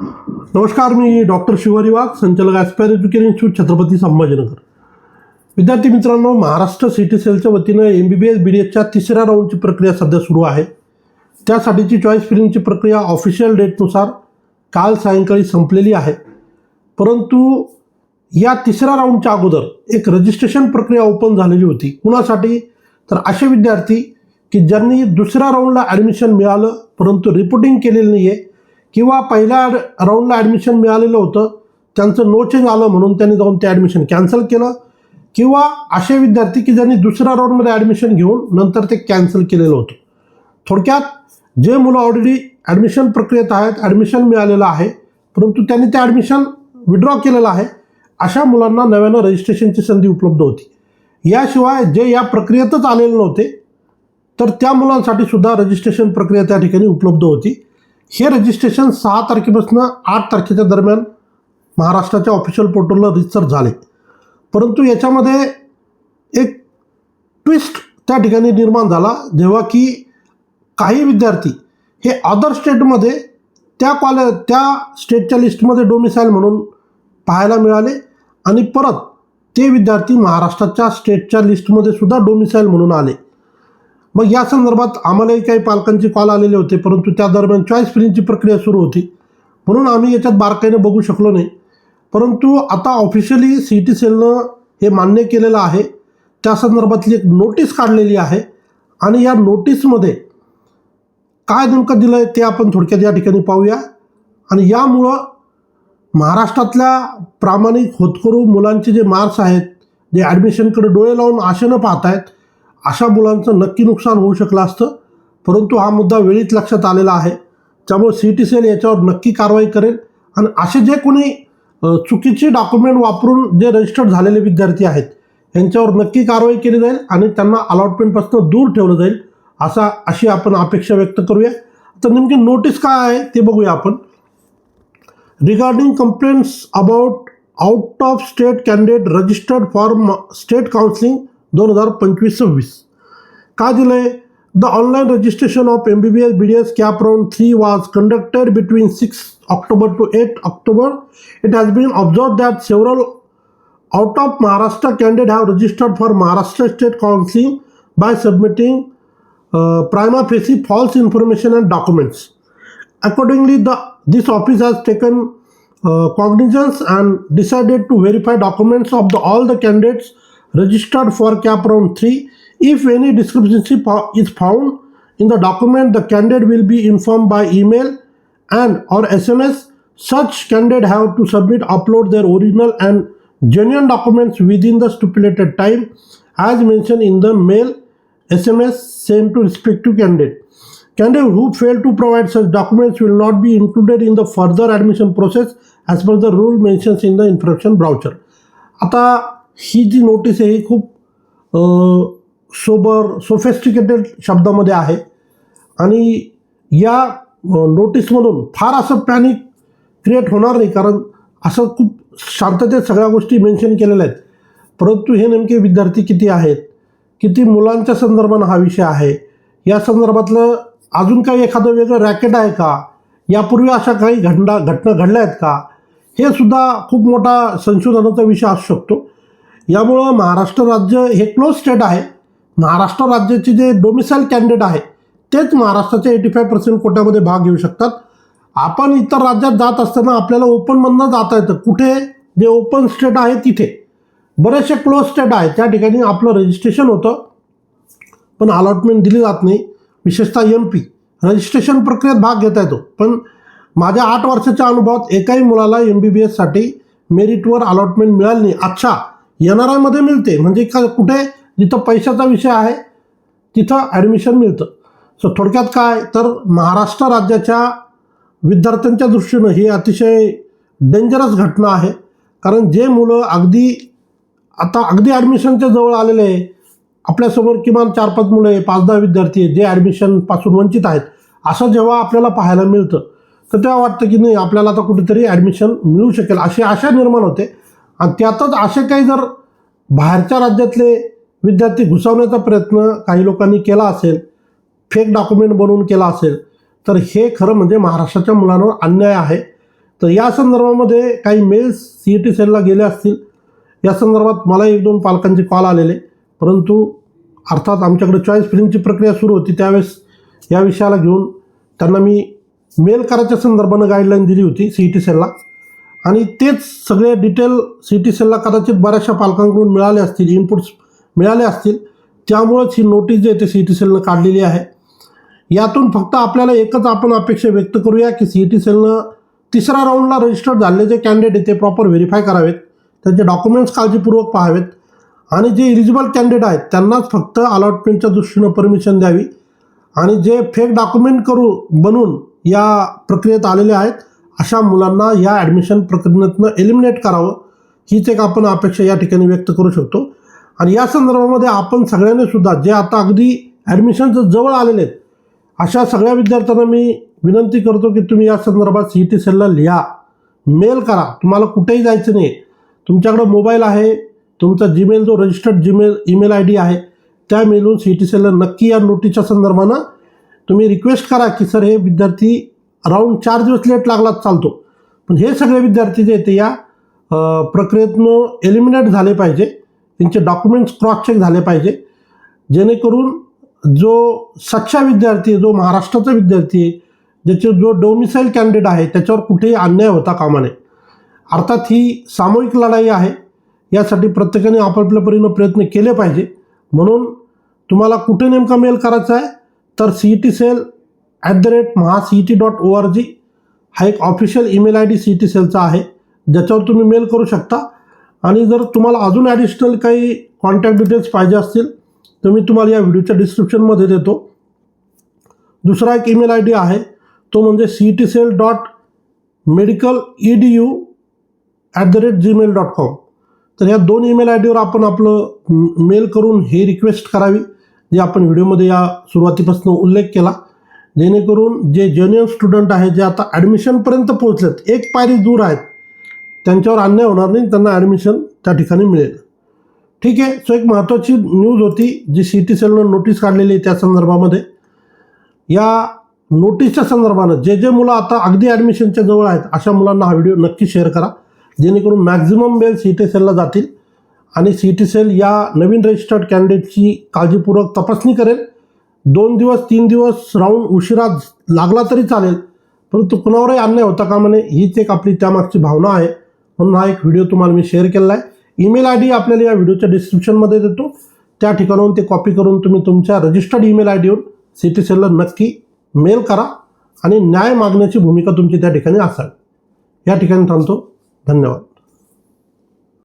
नमस्कार मी डॉक्टर शिवारी वाघ संचालक Aspire education institute Chhatrapati Sambhajinagar. विद्यार्थी मित्रांनो महाराष्ट्र सिटी सेलच्या वतीनं M B B S B D एसच्या तिसऱ्या राऊंडची प्रक्रिया सध्या सुरू आहे. त्यासाठीची चॉईस फिलिंगची प्रक्रिया ऑफिशियल डेटनुसार काल सायंकाळी संपलेली आहे. परंतु या तिसऱ्या राऊंडच्या अगोदर एक रजिस्ट्रेशन प्रक्रिया ओपन झालेली होती. कुणासाठी? तर असे विद्यार्थी की ज्यांनी दुसऱ्या राऊंडला ॲडमिशन मिळालं परंतु रिपोर्टिंग केलेलं नाही आहे किंवा पहिल्या राऊंडला ॲडमिशन मिळालेलं होतं त्यांचं नो चेंज आलं म्हणून त्यांनी जाऊन ते ॲडमिशन कॅन्सल केलं. किंवा असे विद्यार्थी की ज्यांनी दुसऱ्या राऊंडमध्ये ॲडमिशन घेऊन नंतर ते कॅन्सल केलेलं होतं. थोडक्यात जे मुलं ऑलरेडी ॲडमिशन प्रक्रियेत आहेत ॲडमिशन मिळालेलं आहे परंतु त्यांनी ते ॲडमिशन विड्रॉ केलेलं आहे अशा मुलांना नव्यानं रजिस्ट्रेशनची संधी उपलब्ध होती. याशिवाय जे या प्रक्रियेतच आलेले नव्हते तर त्या मुलांसाठी सुद्धा रजिस्ट्रेशन प्रक्रिया त्या ठिकाणी उपलब्ध होती. हे रजिस्ट्रेशन सहा तारखेपासून आठ तारखेच्या दरम्यान महाराष्ट्राच्या ऑफिशियल पोर्टलला रजिस्टर झाले. परंतु याच्यामध्ये एक ट्विस्ट त्या ठिकाणी निर्माण झाला जेव्हा की काही विद्यार्थी हे अदर स्टेटमध्ये त्या कॉले त्या स्टेटच्या लिस्टमध्ये डोमिसाईल म्हणून पाहायला मिळाले आणि परत ते विद्यार्थी महाराष्ट्राच्या स्टेटच्या लिस्टमध्ये सुद्धा डोमिसाईल म्हणून आले. मग या संदर्भात आम्हालाही काही पालकांचे कॉल आलेले होते परंतु त्या दरम्यान चॉईस फिलिंगची प्रक्रिया सुरू होती. म्हणून आम्ही याच्यात बारकाईने बघू शकलो नाही. परंतु आता ऑफिशियली सी टी सेलनं हे मान्य केलेलं आहे. त्या संदर्भातली एक नोटीस काढलेली आहे. आणि या नोटीसमध्ये काय नेमकं दिलं आहे ते आपण थोडक्यात या ठिकाणी पाहूया. आणि यामुळं महाराष्ट्रातल्या प्रामाणिक होतकरू मुलांचे जे मार्क्स आहेत जे ॲडमिशनकडे डोळे लावून आशेनं पाहत आहेत अशा मुलांचं नक्की नुकसान होऊ शकलं असतं. परंतु हा मुद्दा वेळीच लक्षात आलेला आहे. त्यामुळे सी टी सी एल याच्यावर नक्की कारवाई करेल. आणि असे जे कोणी चुकीचे डॉक्युमेंट वापरून जे रजिस्टर्ड झालेले विद्यार्थी आहेत यांच्यावर नक्की कारवाई केली जाईल आणि त्यांना अलॉटमेंटपासून दूर ठेवलं जाईल असा अशी आपण अपेक्षा व्यक्त करूया. तर नेमकी नोटीस काय आहे ते बघूया आपण. Regarding complaints about out of state candidate registered for म- काउन्सिलिंग दोन हजार पंचवीस सव्वीस काय दिलंय the online registration of M B B S B D S CAP round three was conducted between six October to eight October it has been observe that several out of Maharashtra candidate have registered for Maharashtra State Counseling by submitting uh, prima facie false information and documents. Accordingly, the this office has taken uh, cognizance and decided to verify documents of the, all the candidates registered for CAP round 3. If any discrepancy is found in the document, the candidate will be informed by email and or SMS. Such candidate have to submit upload their original and genuine documents within the stipulated time as mentioned in the mail SMS sent to respective candidate. Candidate who fail to provide such documents will not be included in the further admission process as per the rule mentions in the information brochure. आता ही जी notice आहे ही खूप sober sophisticated शब्दामध्ये आहे. आणि या नोटीसमधून फार असं panic create होणार नाही कारण असं खूप शांततेत सगळ्या गोष्टी मेन्शन केलेल्या आहेत. परंतु हे नेमके विद्यार्थी किती आहेत? किती मुलांच्या संदर्भानं हा विषय आहे? या संदर्भातलं अजून काही एखादं वेगळं रॅकेट आहे का? यापूर्वी अशा काही घटना घटना घडल्या आहेत का? हे सुद्धा खूप मोठा संशोधनाचा विषय असू शकतो. यामुळं महाराष्ट्र राज्य हे क्लोज स्टेट आहे. महाराष्ट्र राज्याचे जे डोमिसाईल कॅन्डिडेट आहे तेच महाराष्ट्राच्या एटी फाय पर्सेंट कोट्यामध्ये भाग घेऊ शकतात. आपण इतर राज्यात जात असताना आपल्याला ओपनमधनं जाता येतं. कुठे? जे ओपन स्टेट आहे तिथे. बरेचसे क्लोज स्टेट आहे त्या ठिकाणी आपलं रजिस्ट्रेशन होतं. पण अलॉटमेंट दिली जात नाही. विशेषतः एम पी रजिस्ट्रेशन प्रक्रियेत भाग घेता येतो. पण माझ्या आठ वर्षाच्या अनुभवात एकाही मुलाला एम बी बी एससाठी मेरिटवर अलॉटमेंट मिळाली नाही. अच्छा एन आर आयमध्ये मिळते. म्हणजे का कुठे? जिथं पैशाचा विषय आहे तिथं ॲडमिशन मिळतं. सो थोडक्यात काय? तर महाराष्ट्र राज्याच्या विद्यार्थ्यांच्या दृष्टीनं ही अतिशय डेंजरस घटना आहे. कारण जे मुलं अगदी आता अगदी ॲडमिशनच्या जवळ आलेले आहे आपल्यासमोर किमान चार पाच मुलं आहे पाच दहा विद्यार्थी आहे जे ॲडमिशनपासून वंचित आहेत असं जेव्हा आपल्याला पाहायला मिळतं तर तेव्हा वाटतं की नाही आपल्याला आता कुठेतरी ॲडमिशन मिळू शकेल अशी आशा निर्माण होते. आणि त्यातच असे काही जर बाहेरच्या राज्यातले विद्यार्थी घुसवण्याचा प्रयत्न काही लोकांनी केला असेल फेक डॉक्युमेंट बनवून केला असेल तर हे खरं म्हणजे महाराष्ट्राच्या मुलांवर अन्याय आहे. तर या संदर्भामध्ये काही मेल्स सी ई टी सेलला गेले असतील. या संदर्भात मला एक दोन पालकांचे कॉल आलेले. परंतु अर्थात आमच्याकडे चॉईस फिलिंगची प्रक्रिया सुरू होती त्यावेळेस या विषयाला घेऊन त्यांना मी मेल करायच्या संदर्भानं गाईडलाईन दिली होती सी ई टी सेलला आणि तेच सगळे डिटेल सी टी सेलला कदाचित बऱ्याचशा पालकांकडून मिळाले असतील इनपुट्स मिळाले असतील. त्यामुळंच ही नोटीस जी आहे ते सी टी सेलनं काढलेली आहे. यातून फक्त आपल्याला एकच आपण अपेक्षा व्यक्त करूया की सी टी सेलनं तिसऱ्या राऊंडला रजिस्टर्ड झालेले जे कॅन्डिडेट आहेत ते प्रॉपर व्हेरीफाय करावेत. त्यांचे डॉक्युमेंट्स काळजीपूर्वक पाहावेत. आणि जे इलिजिबल कॅन्डिडेट आहेत त्यांनाच फक्त अलॉटमेंटच्या दृष्टीनं परमिशन द्यावी. आणि जे फेक डॉक्युमेंट करू बनून या प्रक्रियेत आलेले आहेत अशा मुलांना या ॲडमिशन प्रक्रियेतनं एलिमिनेट करावं हीच एक आपण अपेक्षा या ठिकाणी व्यक्त करू शकतो. आणि या संदर्भामध्ये आपण सगळ्यांनी सुद्धा जे आता अगदी ॲडमिशनचं जवळ आलेले आहेत अशा सगळ्या विद्यार्थ्यांना मी विनंती करतो की तुम्ही या संदर्भात सी टी सेलला लिहा. मेल करा. तुम्हाला कुठेही जायचं नाही तुमच्याकडं मोबाईल आहे तुमचा जीमेल जो registered Gmail email I D आहे त्या मेलून सी टी सेलला नक्की या नोटीसच्या संदर्भानं तुम्ही रिक्वेस्ट करा की सर हे विद्यार्थी अराऊंड चार दिवस लेट लागलाच चालतो. पण हे सगळे विद्यार्थी जे ते या प्रक्रियेतनं एलिमिनेट झाले पाहिजे. त्यांचे डॉक्युमेंट्स क्रॉस चेक झाले पाहिजे. जेणेकरून जो सच्चा विद्यार्थी जो महाराष्ट्राचा विद्यार्थी आहे ज्याचे जो डोमिसाईल कॅन्डिडेट आहे त्याच्यावर कुठेही अन्याय होता कामा नये. अर्थात ही सामूहिक लढाई आहे. यासाठी प्रत्येकाने आपापल्या परीनं प्रयत्न केले पाहिजे. म्हणून तुम्हाला कुठे नेमका मेल करायचा आहे तर C E T cell at the rate Maha C E T dot O R G हा एक official email I D C E T सेलचा आहे. ज्याच्यावर तुम्ही मेल करू शकता. आणि जर तुम्हाला अजून ॲडिशनल काही कॉन्टॅक्ट डिटेल्स पाहिजे असतील तर मी तुम्हाला या व्हिडिओच्या डिस्क्रिप्शनमध्ये देतो. दुसरा एक ईमेल आय डी आहे. तो म्हणजे C T cell dot medical E D U at the rate Gmail dot com तर या दोन ईमेल आय डीवर आपण आपलं मेल करून हे रिक्वेस्ट करावी. जे आपण व्हिडिओमध्ये या सुरुवातीपासून उल्लेख केला. जेणेकरून जे ज्युनियर स्टुडंट आहेत जे आता ॲडमिशनपर्यंत पोहोचलेत एक पायरी दूर आहेत त्यांच्यावर अन्याय होणार नाही त्यांना ॲडमिशन त्या ठिकाणी मिळेल. ठीक आहे? सो एक महत्त्वाची न्यूज होती जी सी टी सेलनं नोटीस काढलेली आहे त्या संदर्भामध्ये. या नोटीसच्या संदर्भानं जे जे मुलं आता अगदी ॲडमिशनच्या जवळ आहेत अशा मुलांना हा व्हिडिओ नक्की शेअर करा. जेणेकरून मॅक्झिमम बेल सी टी सेलला जातील आणि सी टी सेल या नवीन रजिस्टर्ड कॅन्डिडेटची काळजीपूर्वक तपासणी करेल. दोन दिवस तीन दिवस राहून उशिरा लागला तरी चालेल. परंतु कुणावरही अन्याय होता का म्हणे हीच एक आपली त्यामागची भावना आहे. म्हणून हा एक व्हिडिओ तुम्हाला मी शेअर केलेला आहे. ईमेल आय डी आपल्याला या व्हिडिओच्या डिस्क्रिप्शनमध्ये देतो. त्या ठिकाणाहून ते कॉपी करून तुम्ही तुमच्या रजिस्टर्ड ईमेल आय डीवर सी टी सेलला नक्की मेल करा आणि न्याय मागण्याची भूमिका तुमची त्या ठिकाणी असावी. या ठिकाणी थांबतो. धन्यवाद.